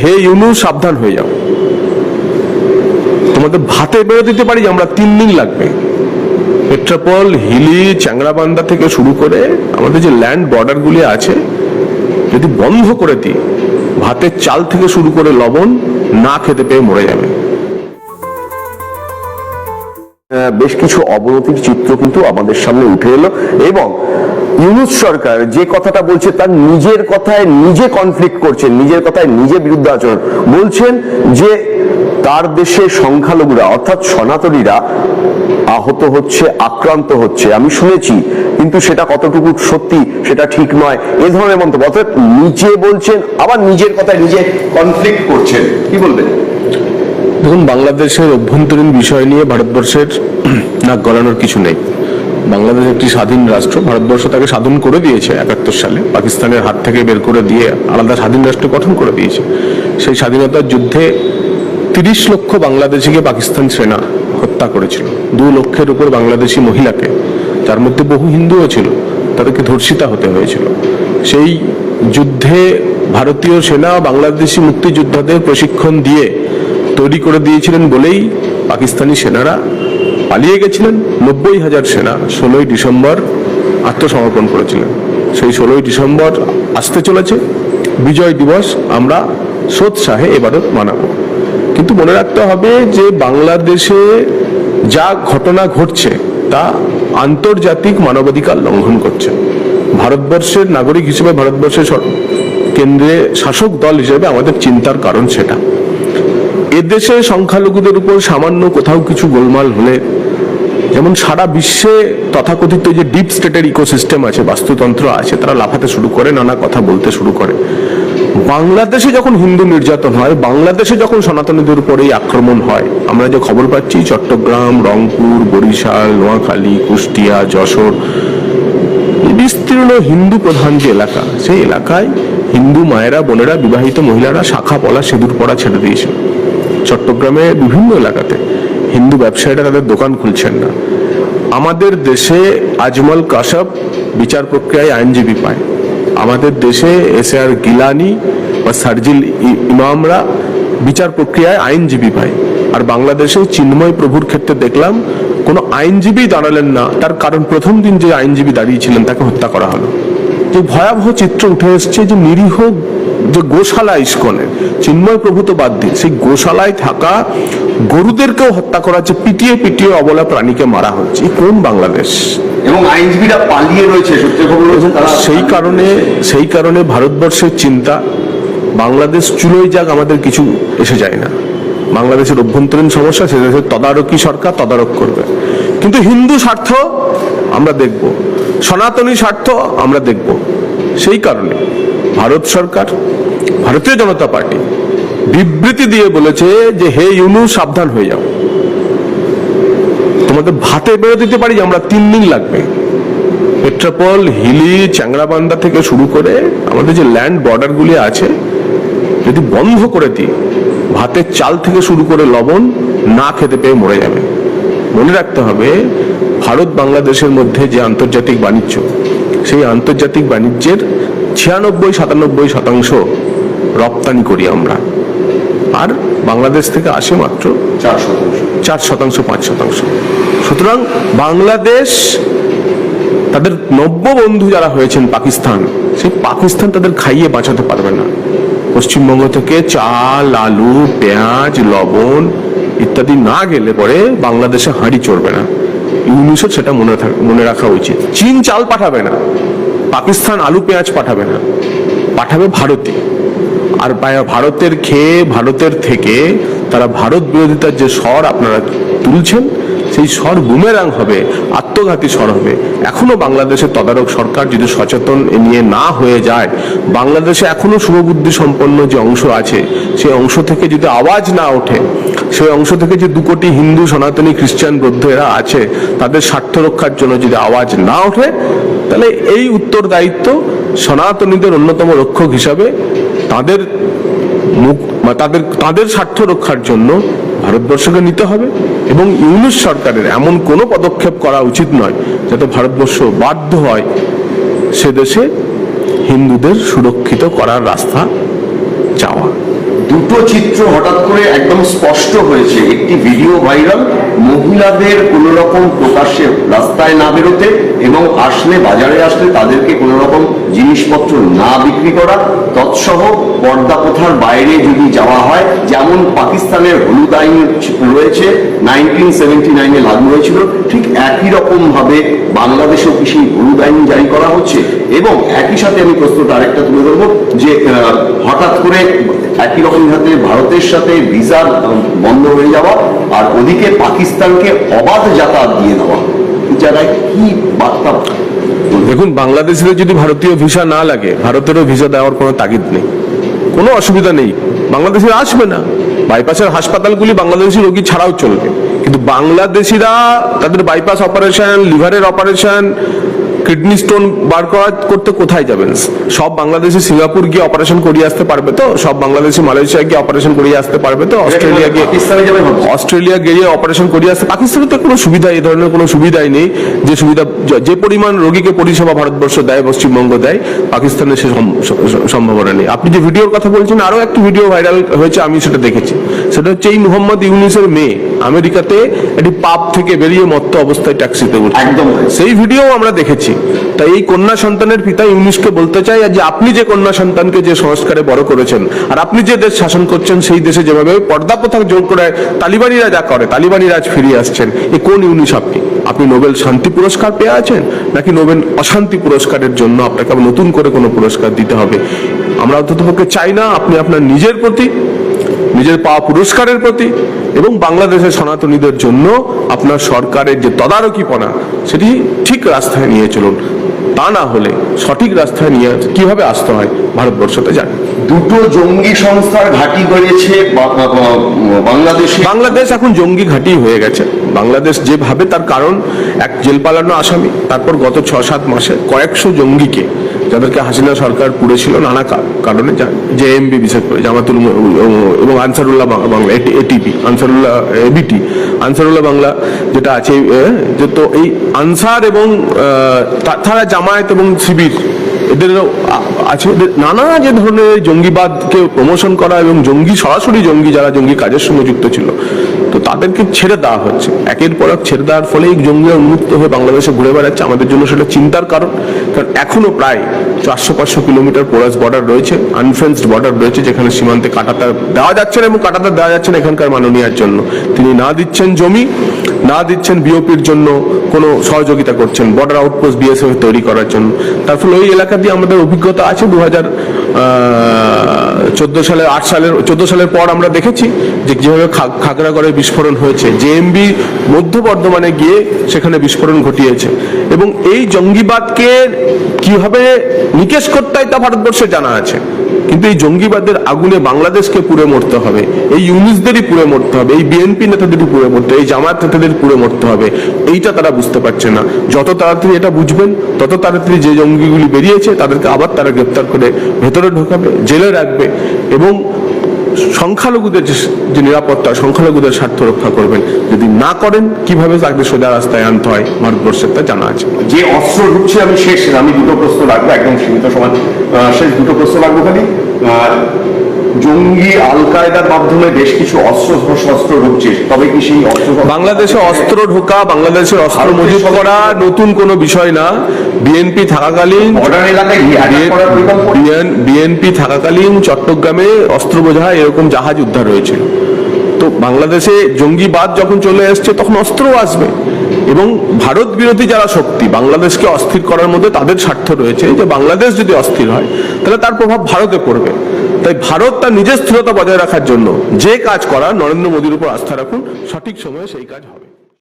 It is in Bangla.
হে ইউনু সাবধান হয়ে যাও। তোমাদের ভাতে বেরো দিতে পারি, আমরা তিন দিন লাগবে। পেট্রাপল হিলি চ্যাংরাবান্ধা থেকে শুরু করে আমাদের যে ল্যান্ড বর্ডার গুলি আছে, যদি বন্ধ করে দিই, ভাতের চাল থেকে শুরু করে লবণ না খেতে পেয়ে মরে যাবে। বেশ কিছু অবনতির চিত্র কিন্তু আমাদের সামনে উঠে এলো এবং ইউনুস সরকার যে কথাটা বলছে তার নিজের কথায় নিজে কনফ্লিক্ট করছেন, নিজের কথায় নিজে বিরুদ্ধে আচরণ। বলছেন যে তার দেশে সংখ্যালঘুরা অর্থাৎ সনাতনীরা আহত হচ্ছে, আক্রান্ত হচ্ছে। আমি শুনেছি, কিন্তু সেটা কতটুকু সত্যি সেটা ঠিক নয়। এ ধরনের মন্তব্য। অর্থাৎ নিজে বলছেন, আবার নিজের কথায় নিজে কনফ্লিক্ট করছেন। কি বলবেন? দেখুন, বাংলাদেশের অভ্যন্তরীণ বিষয় নিয়ে ভারতবর্ষের নাক গলানোর কিছু নেই। বাংলাদেশ একটি স্বাধীন রাষ্ট্র, ভারতবর্ষ তাকে স্বাধীন করে দিয়েছে একাত্তর সালে। পাকিস্তানের হাত থেকে বের করে দিয়ে আলাদা স্বাধীন রাষ্ট্র গঠন করে দিয়েছে। সেই স্বাধীনতার যুদ্ধে তিরিশ লক্ষ বাংলাদেশিকে পাকিস্তান সেনা হত্যা করেছিল। দু লক্ষের উপর বাংলাদেশি মহিলাকে তার মধ্যে বহু হিন্দুও ছিল, তাদেরকে ধর্ষিতা হতে হয়েছিল। সেই যুদ্ধে ভারতীয় সেনা বাংলাদেশি মুক্তিযোদ্ধাদের প্রশিক্ষণ দিয়ে তৈরি করে দিয়েছিলেন বলেই পাকিস্তানি সেনারা পালিয়ে গেছিলেন। নব্বই হাজার সেনা ষোলোই ডিসেম্বর আত্মসমর্পণ করেছিলেন। সেই ষোলোই ডিসেম্বর আসতে চলেছে। বিজয় দিবস আমরা সোৎসাহে এবারও মানাবো। কিন্তু মনে রাখতে হবে যে বাংলাদেশে যা ঘটনা ঘটছে, তা আন্তর্জাতিক মানবাধিকার লঙ্ঘন করছে। ভারতবর্ষের নাগরিক হিসেবে ভারতবর্ষের কেন্দ্রে শাসক দল হিসেবে আমাদের চিন্তার কারণ সেটা। এদেশে সংখ্যালঘুদের উপর সামান্য কোথাও কিছু গোলমাল হলে, যেমন সারা বিশ্বে তথাকথিত যে ডিপ স্টেটের ইকোসিস্টেম আছে, বাস্তুতন্ত্র আছে, তারা লাফাতে শুরু করে, নানা কথা বলতে শুরু করে। বাংলাদেশে যখন হিন্দু নির্যাতন হয়, বাংলাদেশে যখন সনাতনীদের উপর এই আক্রমণ হয়, আমরা যে খবর পাচ্ছি, চট্টগ্রাম, রংপুর, বরিশাল, নোয়াখালী, কুষ্টিয়া, যশোর বিস্তীর্ণ হিন্দু প্রধান যে এলাকা, সেই এলাকায় হিন্দু মায়েরা, বোনেরা, বিবাহিত মহিলারা শাখা পলা সিঁদুর পড়া ছেড়ে দিয়েছে চট্টগ্রামে বিভিন্ন এলাকাতে। হিন্দু ব্যবসায়ীরা তাদের দোকান খুলছেন না। আমাদের দেশে আজমল কাশব বিচার প্রক্রিয়ায় আইনজীবী পায়। আমাদের দেশে এস আর গিলানি বা সার্জিল ইমামরা বিচার প্রক্রিয়ায় আইনজীবী পায়। আর বাংলাদেশে চিন্ময় প্রভুর ক্ষেত্রে দেখলাম, কোনো আইনজীবী দাঁড়ালেন না। তার কারণ প্রথম দিন যে আইনজীবী দাঁড়িয়েছিলেন, তাকে হত্যা করা হলো। যে ভয়াবহ চিত্র উঠে এসছে যে নিরীহ যে গোশালা ইস্কনে চিন্ময় প্রভু তো বাদ দিন সেই গোশালায় থাকা গরুদেরকেও হত্যা করা হচ্ছে পিটিয়ে পিটিয়ে অবলা প্রাণীকে মারা হচ্ছে। কোন বাংলাদেশ? এবং আইনজীবীরা পালিয়ে রয়েছে সেই কারণে সেই কারণে ভারতবর্ষের চিন্তা বাংলাদেশ চুলোয় যাক আমাদের কিছু এসে যায় না। বাংলাদেশের অভ্যন্তরীণ সমস্যা সে দেশের তদারকি সরকার তদারক করবে। কিন্তু হিন্দু স্বার্থ আমরা দেখব। সনাতনী স্বার্থ আমরা দেখব। সেই কারণে ভারত সরকার, ভারতীয় জনতা পার্টি বিবৃতি দিয়ে বলেছে যে, হে ইউনু সাবধান হয়ে যাও। তোমাদের ভাতে বেরো দিতে পারি আমরা তিন দিন লাগবে। পেট্রাপল হিলি চ্যাংরাবান্ধা থেকে শুরু করে আমাদের যে ল্যান্ড বর্ডারগুলি আছে, যদি বন্ধ করে দিই, ভাতের চাল থেকে শুরু করে লবণ না খেতে পেয়ে মরে যাবে। মনে রাখতে হবে ভারত বাংলাদেশের মধ্যে যে আন্তর্জাতিক বাণিজ্য সেই আন্তর্জাতিক বাণিজ্যের ছিয়ানব্বই সাতানব্বই শতাংশ রপ্তানি করি আমরা। আর বাংলাদেশ থেকে আসে মাত্র চার শতাংশ। চার শতাংশ পাঁচ শতাংশ। সুতরাং বাংলাদেশ তাদের নব্য বন্ধু যারা হয়েছেন পাকিস্তান সেই পাকিস্তান তাদের খাইয়ে বাঁচাতে পারবে না। পশ্চিমবঙ্গ থেকে চাল আলু পেঁয়াজ লবণ ইত্যাদি না গেলে পরে বাংলাদেশে হাঁড়ি চড়বে না। ইউনিসের সেটা মনে মনে রাখা উচিত। চীন চাল পাঠাবে না। পাকিস্তান আলু পেঁয়াজ পাঠাবে না। পাঠাবে ভারতে। আর ভারতের খেয়ে, ভারতের থেকে তারা ভারত বিরোধিতার যে স্বর আপনারা তুলছেন সেই স্বর বুমেরাং হবে, আত্মঘাতী স্বর হবে। এখনও বাংলাদেশের তদারক সরকার যদি সচেতন নিয়ে না হয়ে যায়, বাংলাদেশে এখনও শুভবুদ্ধি সম্পন্ন যে অংশ আছে, সেই অংশ থেকে যদি আওয়াজ না ওঠে, সেই অংশ থেকে যে দু কোটি হিন্দু, সনাতনী, খ্রিস্টান বৌদ্ধ এরা আছে, তাদের স্বার্থ রক্ষার জন্য যদি আওয়াজ না ওঠে, তাহলে এই উত্তরদায়িত্ব সনাতনীদের অন্যতম রক্ষক হিসাবে তাদের মুখ তাদের তাদের স্বার্থ রক্ষার জন্য ভারতবর্ষকে নিতে হবে এবং ইউনুস সরকারের এমন কোনো পদক্ষেপ করা উচিত নয় যাতে ভারতবর্ষ বাধ্য হয় সে দেশে হিন্দুদের সুরক্ষিত করার রাস্তা যাওয়া। দুটো চিত্র হঠাৎ করে একদম স্পষ্ট হয়েছে। একটি ভিডিও ভাইরাল, মহিলাদের কোন রকম প্রকাশ্যে রাস্তায় না বেরোতে এবং আসলে, বাজারে আসলে তাদেরকে কোন রকম জিনিসপত্র না বিক্রি করা, তৎসহ পর্দা প্রথার বাইরে যদি যাওয়া হয় যেমন পাকিস্তানের হলুদ আইন রয়েছে নাইনটিন সেভেন্টি নাইনে লাগু হয়েছিল, ঠিক একই রকম ভাবে বাংলাদেশেও কি সেই হলুদ আইন জারি করা হচ্ছে? এবং একই সাথে আমি প্রশ্নটা আরেকটা তুলে ধরবো, যে হঠাৎ করে একই রকম হাতে ভারতের সাথে ভিসা বন্ধ হয়ে যাওয়া আর ওদিকে পাকিস্তানকে অবাধ যাতায়াত দিয়ে দেওয়া জায়গায় কি বার্তা? দেখুন বাংলাদেশের যদি ভারতীয় ভিসা না লাগে, ভারতেরও ভিসা দেওয়ার কোনো তাগিদ নেই। কোনো অসুবিধা নেই। বাংলাদেশে আসবে না। বাইপাসের হাসপাতালগুলি বাংলাদেশি রোগী ছাড়াও চলবে। কিন্তু বাংলাদেশিরা তাদের বাইপাস অপারেশন, লিভারের অপারেশন কিডনি স্টোন বার করা করতে কোথায় যাবেন? সব বাংলাদেশি সিঙ্গাপুর গিয়ে অপারেশন করিয়ে আসতে পারবে তো? সব বাংলাদেশি মালয়েশিয়া গিয়ে অপারেশন করিয়ে আসতে পারবে তো? অস্ট্রেলিয়া গিয়ে অস্ট্রেলিয়া গিয়ে অপারেশন করিয়ে আসতে পাকিস্তানে তো কোনো সুবিধা এই ধরনের কোনো সুবিধাই নেই। যে সুবিধা যে- পরিমাণ রোগীকে পরিষেবা ভারতবর্ষ দেয় পশ্চিমবঙ্গ দেয় পাকিস্তানে স- সম্ভাবনা নেই। আপনি যে ভিডিওর কথা বলছেন আরও একটি ভিডিও ভাইরাল হয়েছে আমি সেটা দেখেছি। সেটা হচ্ছে এই মোহাম্মদ ইউনিসের মেয়ে। আমেরিকাতে একটি পাপ থেকে বেরিয়ে মত্ত অবস্থায় ট্যাক্সিতে উঠছে একদম সেই ভিডিও আমরা দেখেছি। তাই এই কন্যা সন্তানের পিতা ইউনিসকে বলতে চাই যে আপনি যে কন্যা সন্তানকে যে সংস্কারে বড় করেছেন আর আপনি যে দেশ শাসন করছেন সেই দেশে যেভাবে পর্দা প্রথা জোর করে তালিবানিরা যা করে তালিবানিরা আজ ফিরিয়ে আসছেন। এ কোন ইউনিস আপনি? আপনি নোবেল শান্তি পুরস্কার পেয়ে আছেন? নাকি নোবেল অশান্তি পুরস্কারের জন্য আপনাকে আবার নতুন করে কোনো পুরস্কার দিতে হবে? আমরা অন্ততপক্ষে চাই না আপনি আপনার নিজের প্রতি নিজের পাওয়া পুরস্কারের প্রতি এবং বাংলাদেশের সনাতনীদের জন্য আপনার সরকারের যে তদারকিপনা, সেটি ঠিক রাস্তায় নিয়ে চলুন। তা না হলে সঠিক রাস্তায় নিয়ে কীভাবে আসতে হয়? ভারতবর্ষতে জানি দুটো জঙ্গি সংস্থার ঘাঁটি গড়িয়েছে বা- বাংলাদেশে। বাংলাদেশ এখন জঙ্গি ঘাঁটি হয়ে গেছে। বাংলাদেশ যেভাবে তার কারণ এক জেল পালানো আসামি তারপর গত ছ সাত মাসে কয়েকশো জঙ্গিকে যাদেরকে হাসিনা সরকার পুড়েছিল নানা কারণে জে এমবি বিশেষ করে জামাতুল এবং আনসারুল্লাহ বাংলা এটিপি আনসারুল্লাহ এবিটি আনসারুল্লাহ বাংলা যেটা আছে যে তো এই আনসার এবং আহ, তা- তারা জামায়াত এবং শিবির এদেরও আছে নানা যে ধরনের জঙ্গিবাদকে প্রমোশন করা এবং জঙ্গি, সরাসরি জঙ্গি যারা জঙ্গি কাজের সঙ্গে যুক্ত ছিল, তো তাদেরকে ছেড়ে দেওয়া হচ্ছে। একের পর এক ছেড়ে দেওয়ার ফলে এই জঙ্গিরা উন্মুক্ত হয়ে বাংলাদেশে ঘুরে বেড়াচ্ছে। আমাদের জন্য সেটা চিন্তার কারণ কারণ এখনও প্রায় চারশো, পাঁচশো কিলোমিটার পোরাস বর্ডার রয়েছে আনফেন্সড বর্ডার রয়েছে, যেখানে সীমান্তে কাটাতার দেওয়া যাচ্ছে না এবং কাটাতার দেওয়া যাচ্ছে না এখানকার মাননীয়ার জন্য। তিনি না দিচ্ছেন জমি না দিচ্ছেন বিওপির জন্য কোনো সহযোগিতা করছেন বর্ডার আউটপোস্ট বিএসএফ তৈরি করার জন্য। তার ফলে ওই এলাকা দিয়ে আমাদের অভিজ্ঞতা আছে দু হাজার চোদ্দ সালের, আট সালের, চোদ্দ সালের পর আমরা দেখেছি যে যেভাবে খাগড়াগড়ে বিস্ফোরণ হয়েছে। জেএমবি মধ্য বর্ধমানে গিয়ে সেখানে বিস্ফোরণ ঘটিয়েছে। এবং এই জঙ্গিবাদকে কীভাবে নিকেশ করতে তা ভারতবর্ষে জানা আছে। কিন্তু এই জঙ্গিবাদের আগুনে বাংলাদেশকে পুড়ে মরতে হবে, এই ইউনিসদেরই পুড়ে মরতে হবে, এই বিএনপি নেতাদেরই পুড়ে মরতে হবে, এই জামায়াত নেতাদের পুড়ে মরতে হবে, এইটা তারা বুঝতে পারছে না। যত তাড়াতাড়ি এটা বুঝবেন, তত তাড়াতাড়ি যে জঙ্গিগুলি বেরিয়েছে, তাদেরকে আবার তারা গ্রেপ্তার করে ভেতরে ঢোকাবে, জেলে রাখবে। এবং সংখ্যালঘুদের যে নিরাপত্তা, সংখ্যালঘুদের স্বার্থ রক্ষা করবেন। যদি না করেন, কীভাবে তাদের সোজা রাস্তায় আনতে হয়? ভারতবর্ষের তা জানা আছে। যে অস্ত্র ঢুকছে, আমি শেষ, আমি দুটো প্রশ্ন রাখব, একদম সীমিত সময়। শেষ দুটো প্রশ্ন রাখব খালি। জঙ্গি আল কায়দার মাধ্যমে বেশ কিছু অস্ত্র শস্ত্র ঢুকছে। তবে কি সেই অস্ত্র বাংলাদেশে অস্ত্র ঢোকা বাংলাদেশের অস্ত্র মজুত করা নতুন কোনো বিষয় না। বিএনপি থাকাকালীন বিএনপি থাকাকালীন চট্টগ্রামে অস্ত্র বোঝা এরকম জাহাজ উদ্ধার হয়েছিল। তো বাংলাদেশে জঙ্গিবাদ যখন চলে আসছে তখন অস্ত্রও আসবে। এবং ভারত বিরোধী যারা শক্তি, বাংলাদেশকে অস্থির করার মধ্যে তাদের স্বার্থ রয়েছে। যে বাংলাদেশ যদি অস্থির হয়, তাহলে তার প্রভাব ভারতে পড়বে। তাই ভারত তার নিজের স্থিরতা বজায় রাখার জন্য যে কাজ করা নরেন্দ্র মোদীর উপর আস্থা রাখুন। সঠিক সময়ে সেই কাজ হবে।